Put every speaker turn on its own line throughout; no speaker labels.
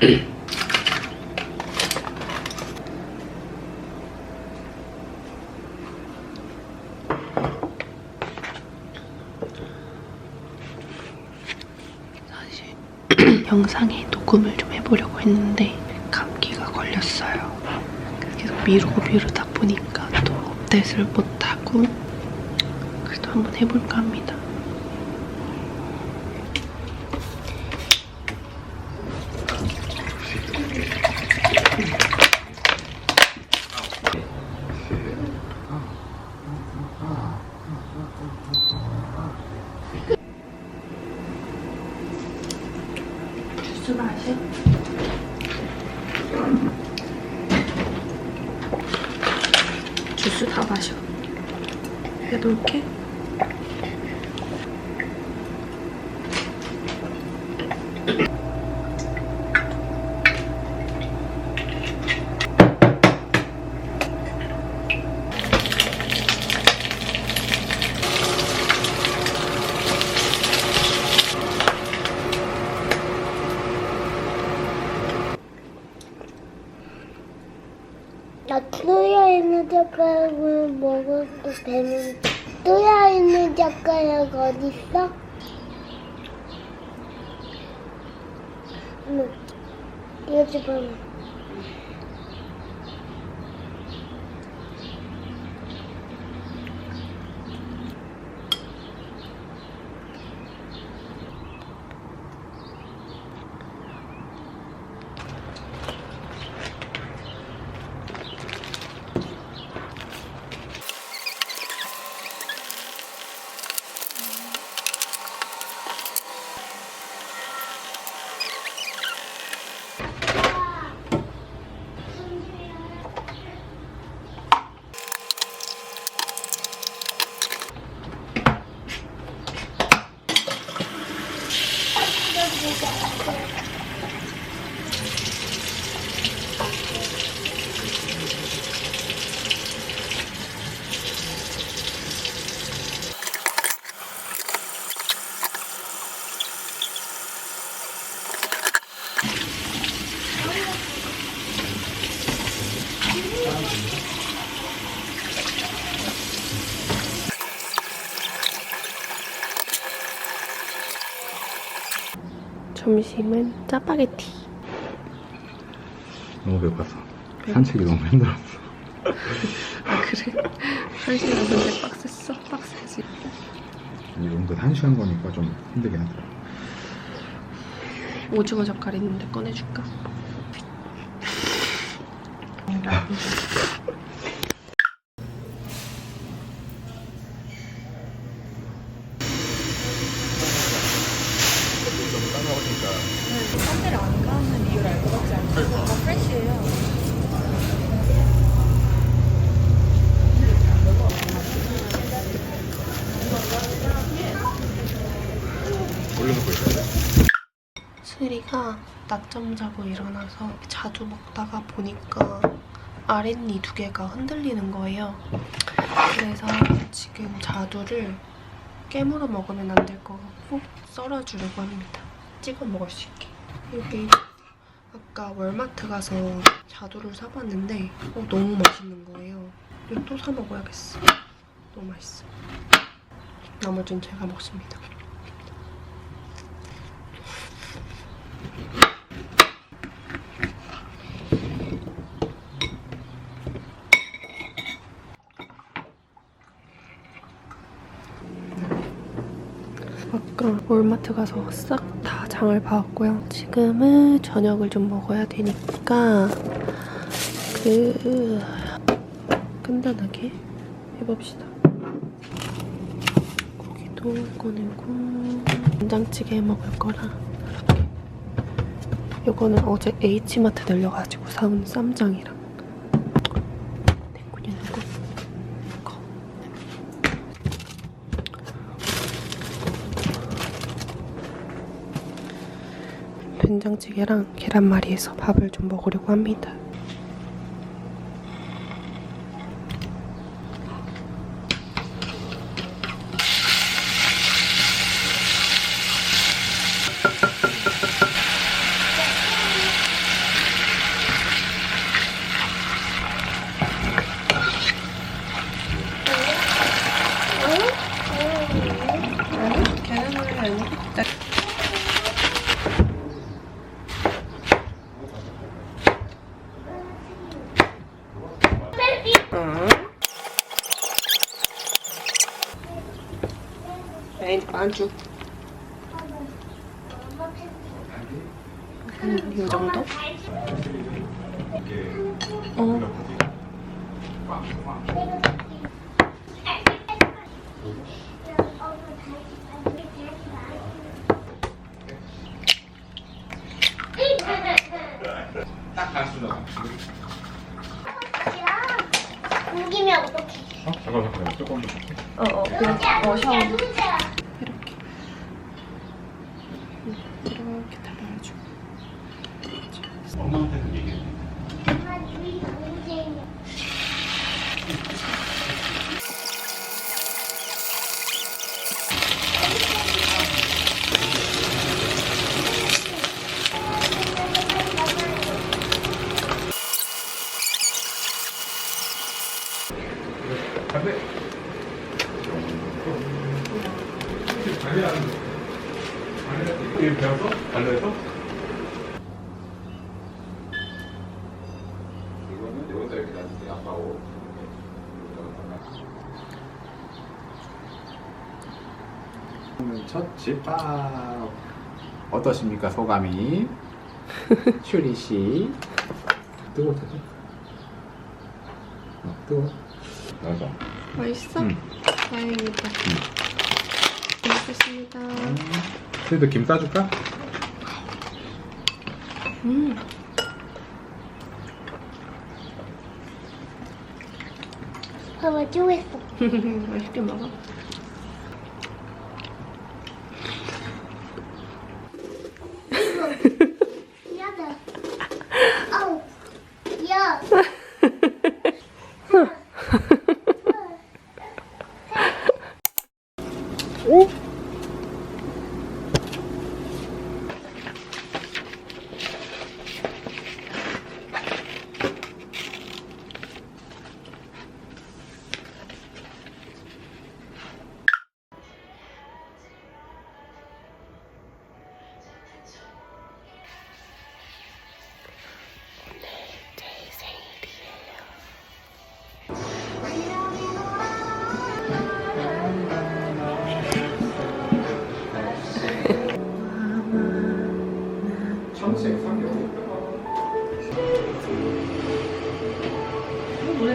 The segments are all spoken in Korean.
사실 영상에 녹음을 좀 해보려고 했는데 감기가 걸렸어요. 계속 미루고 미루다 보니까 또 업데이트를 못하고 그래도 한번 해볼까 합니다. 주스 마셔. 주스 다 마셔. 해 놓을게.
나 뚜야 있는 젓가락을 먹어도 되는 뚜야 있는 젓가락 어딨어? 응. 이거 좀 봐봐.
점심은 짜파게티.
너무 배고팠어. 산책이 너무 힘들었어.
아 그래? 한 시간 근데 빡셌어? 빡세지.
이 정도 한 시간 거니까 좀 힘들긴 하더라.
오징어 젓갈 있는데 꺼내줄까?
올려놓고 있어요.
스리가 낮잠 자고 일어나서 자두 먹다가 보니까 아랫니 두 개가 흔들리는 거예요. 그래서 지금 자두를 깨물어 먹으면 안될것 같고 썰어주려고 합니다. 찍어 먹을 수 있게. 여기 아까 월마트 가서 자두를 사봤는데 어, 너무 맛있는 거예요. 이거 또 사 먹어야겠어. 너무 맛있어. 나머지는 제가 먹습니다. 아까 월마트 가서 싹 다 장을 봐왔고요. 지금은 저녁을 좀 먹어야 되니까 그 간단하게 해봅시다. 고기도 꺼내고 된장찌개 해 먹을 거라. 이거는 어제 H마트 들려가지고 사온 쌈장이랑 됐군요, 이거. 이거. 된장찌개랑 계란말이에서 밥을 좀 먹으려고 합니다. 아니. 나... 응. 에이, 안주. 음, 이 정도? 어.
옮기면 어떡해?
어? 잠깐 잠깐 조금 더 줄게.
어, 어, 그냥, 어, 샤워. 이렇게. 이렇게 달아줘.
엄마한테는 얘기해.
엄마 우리 동생이야.
안돼. 달려하는 거. 이거 배웠어? 달려서? 이거는 내 혼자 이렇게 놔두세요. 아빠하고. 첫 집밥 어떠십니까 소감이? 슈리 씨 뜨거워 뜨거. 어, 뜨거. 맞아.
맛있어?
응.
다행이다. 맛있습니다.
그래도 김 싸줄까?
음.
봐봐 쪼했어.
맛있게 먹어.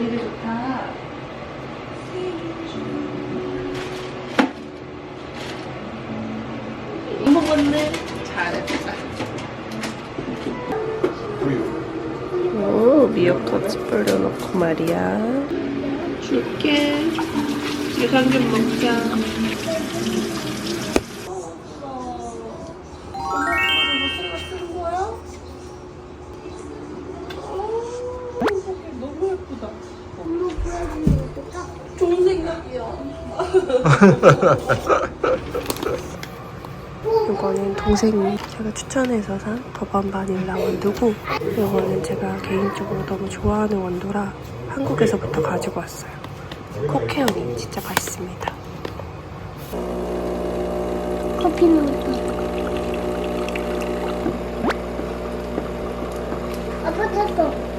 되게 좋다. 먹었네. 잘했다. 오, 미역까지 불려놓고 말이야. 줄게. 유산 좀 먹자. 이거는 동생이 제가 추천해서 산 더반 바닐라 원두고 이거는 제가 개인적으로 너무 좋아하는 원두라 한국에서부터 가지고 왔어요. 코케어님 진짜 맛있습니다.
커피는 어떡해? 아빠 탔어.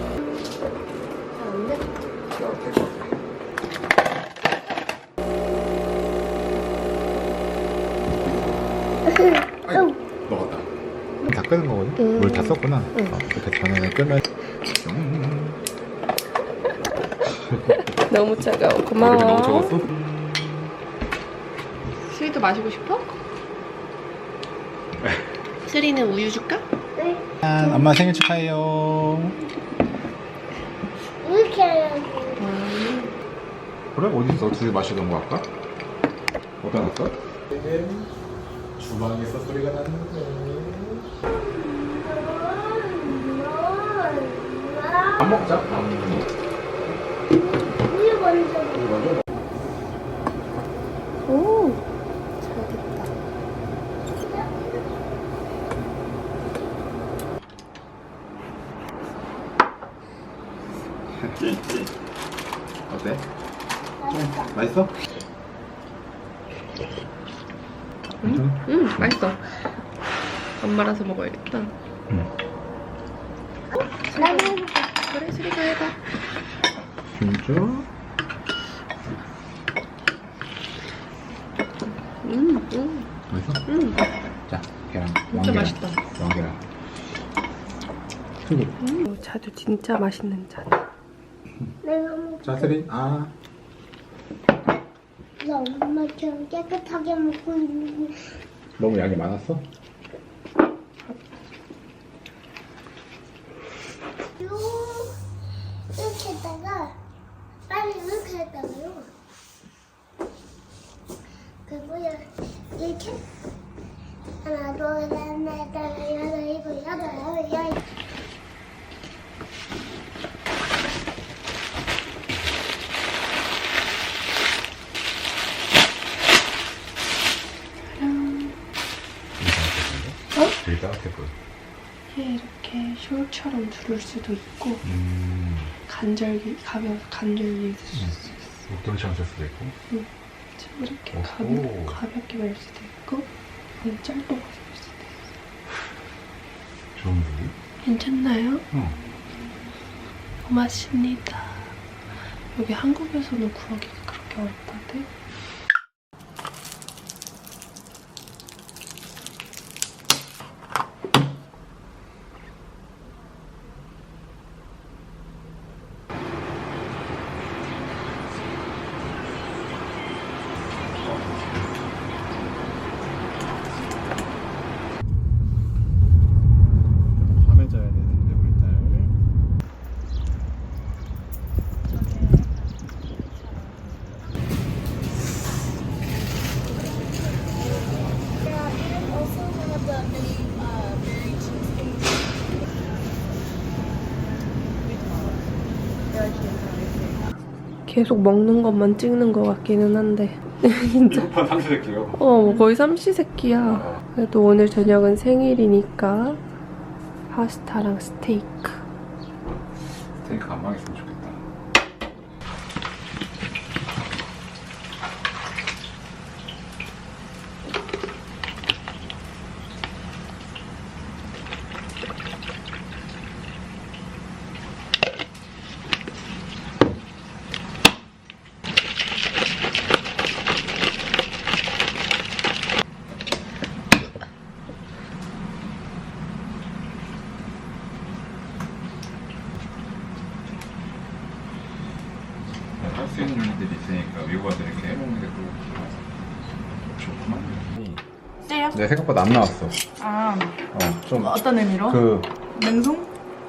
거거든?
응.
어, 이렇게 전원을 끄면. 음,
너무 차가워.
얼음이
고마워.
너무 적었어?
스리도 마시고 싶어? 스리는 우유 줄까?
짠, 엄마 생일 축하해요.
이렇게 해야지.
그래? 어딨어? 둘이 마시던 거 할까? 어디다 놨어? 주방에서 소리가 났는데. 밥 먹자. 음.
우유 먼저.
우리 먼저 먹-
오, 잘 됐다.
어때?
맛있어.
맛있어? 괜찮아?
음 맛있어. 안 말아서 먹어야겠다.
나는
그래 수리가 해봐.
진짜?
음, 음,
맛있어?
음.
자, 계란.
진짜
왕계란.
맛있다.
왕계란. 튀김.
음. 자두 진짜 맛있는 잔.
내가 먹
자, 쓰리. 아.
나 엄마처럼 깨끗하게 먹고 있는데
너무 양이 많았어?
요 이렇게 했다가 빨리 이렇게 했다가요 그리고 이렇게 하나 둘셋넷 다섯 여섯 일곱 여덟 아홉 열
어? 따뜻해 보여.
이렇게 숄처럼 두를 수도 있고
음.
간절기 가벼워서 간절기 쓸수 있어.
목도리처럼 쓸 수도 있고.
지금 이렇게
오호.
가볍, 가볍게 멜 수도 있고 그냥 짧게 쓸 수도 있어.
좋은데?
괜찮나요?
응.
고맙습니다. 여기 한국에서는 구하기가 그렇게 어렵다대.
밤에 자야 되는데 우리 딸.
계속 먹는 것만 찍는 것 같기는 한데 진짜
삼시세끼요.
어, 뭐 거의 삼시세끼야. 그래도 오늘 저녁은 생일이니까 파스타랑 스테이크.
스테이크 안 망했으면 좋겠다. 할 수 있는 요리들이 있으니까 미국 와서 이렇게 해먹는 게 또 좋구만.
쎄요?
내 생각보다 안 나왔어.
아,
어, 좀
어떤 의미로?
그,
냉송?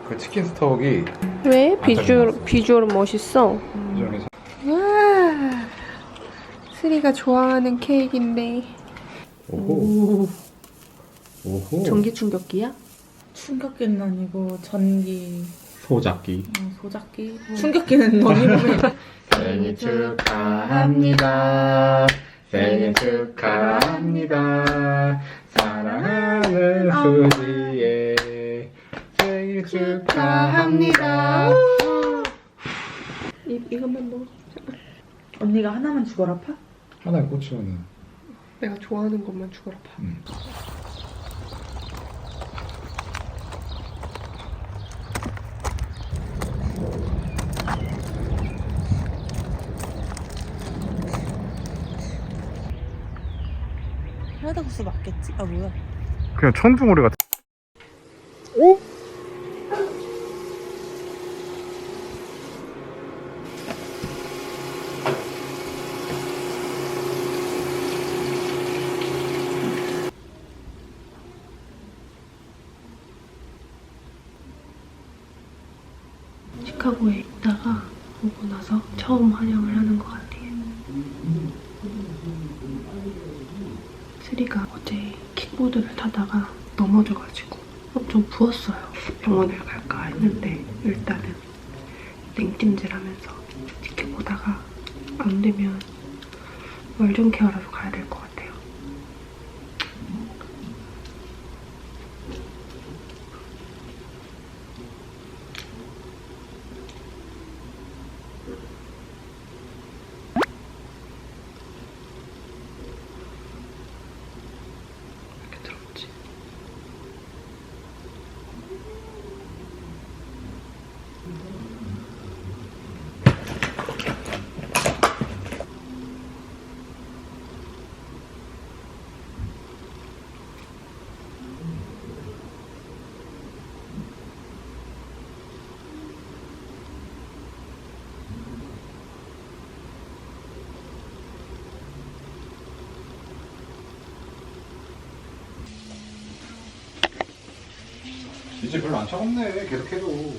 그 치킨 스톡이
왜? 비주얼, 비주얼은 멋있어.
이전에
와, 스리가 좋아하는 케이크인데.
오호. 오호.
전기 충격기야?
충격기는 아니고 전기
소작기.
어, 소작기 충격기는 너희 몸에
생일 축하합니다. 생일 축하합니다. 사랑하는 수지의 생일 축하합니다.
이, 이것만 먹어.
언니가 하나만 죽어라 파?
하나에 꽂히면은
내가 좋아하는 것만 죽어라 봐.
음.
프라다구스 맞겠지? 아 뭐야?
그냥 천둥오리 같아.
시카고에 있다가 오고 나서 처음 환영을 하는 것 같아요. 스리가 어제 킥보드를 타다가 넘어져가지고 엄청 부었어요. 병원을 갈까 했는데 일단은 냉찜질하면서 지켜보다가 안 되면 월정 케어라도 가야 될 것 같아요.
이제 별로 안 차갑네. 계속해도.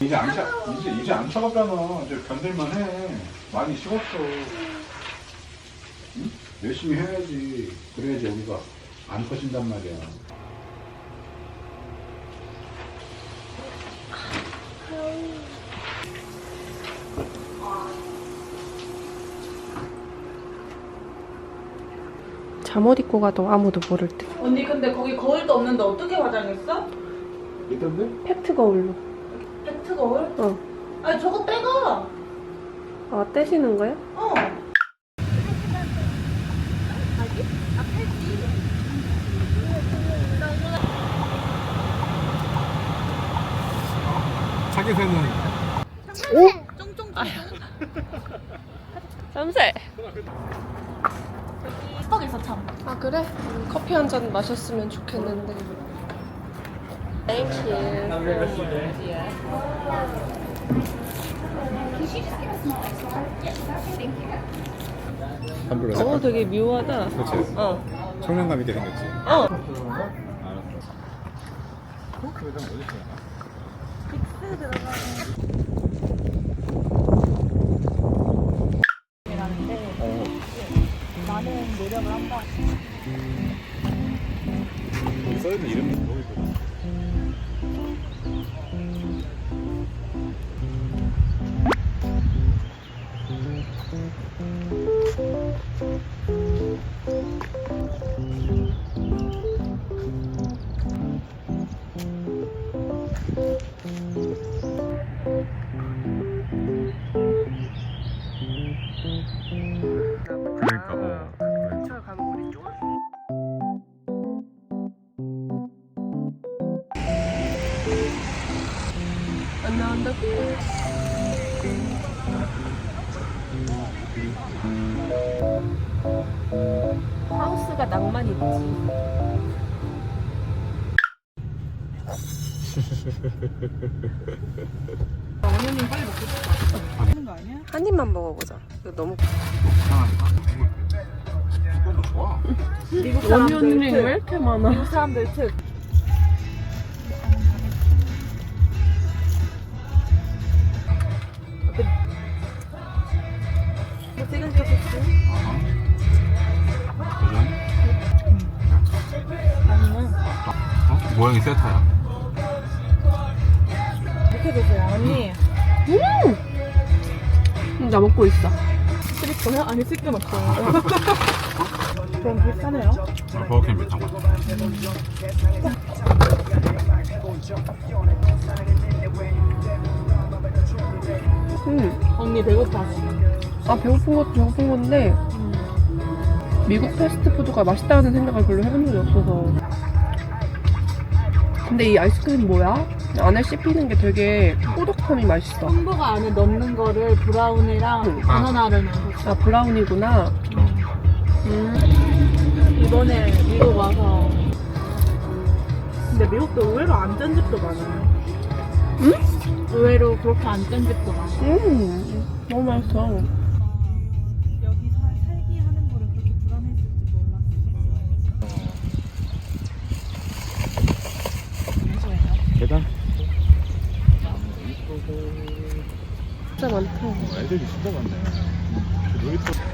이제 안 차, 이제, 이제 안 차갑잖아. 이제 견딜만 해. 많이 식었어. 응? 열심히 해야지. 그래야지 여기가 안 커진단 말이야.
잠옷 입고 가도 아무도 모를 때.
언니 근데 거기 거울도 없는데 어떻게 화장했어?
있던데?
팩트 거울로.
팩트 거울?
어.
아니 저거 떼가.
아 떼시는 거야?
어.
차기새는
쌈새.
힙박에서 참.
아 그래? 음, 커피 한 잔 마셨으면 좋겠는데. Thank you.
한불로
어 되게 묘하다.
그렇지.
어.
청량감 있게 생겼지.
어.
그 외장 어디 있어요?
나는 노력을 한다.
써있는 이름
원현이 왜 이렇게 많아?
미국 사람들 특. 뭐 찍은 적 있지? 아니면
어? 모양이 세타야.
이렇게 드세요 언니.
음, 나 먹고 있어.
스리퍼요? 아니 스리퍼 없어요. 비슷하네요.
아, 버거킹 비슷한 거.
음.
언니 배고파.
아 배고픈 것도 배고픈 건데 미국 패스트푸드가 맛있다는 생각을 별로 해본 적이 없어서 근데 이 아이스크림 뭐야? 안에 씹히는 게 되게 꼬독함이 맛있어
햄버거 안에 넣는 거를 브라운이랑
응.
바나나를 넣어서
아 브라운이구나 음.
이번에 미국 와서 근데 미국도 의외로 안 짠 집도 많아요
응?
의외로 그렇게 안 짠 집도 많아요
음. 너무 맛있어
여기 살, 살기 하는 거를 그렇게 불안했을지 몰랐어요
계단?
진짜 많다
어, 애들이 진짜 많네. 놀이터.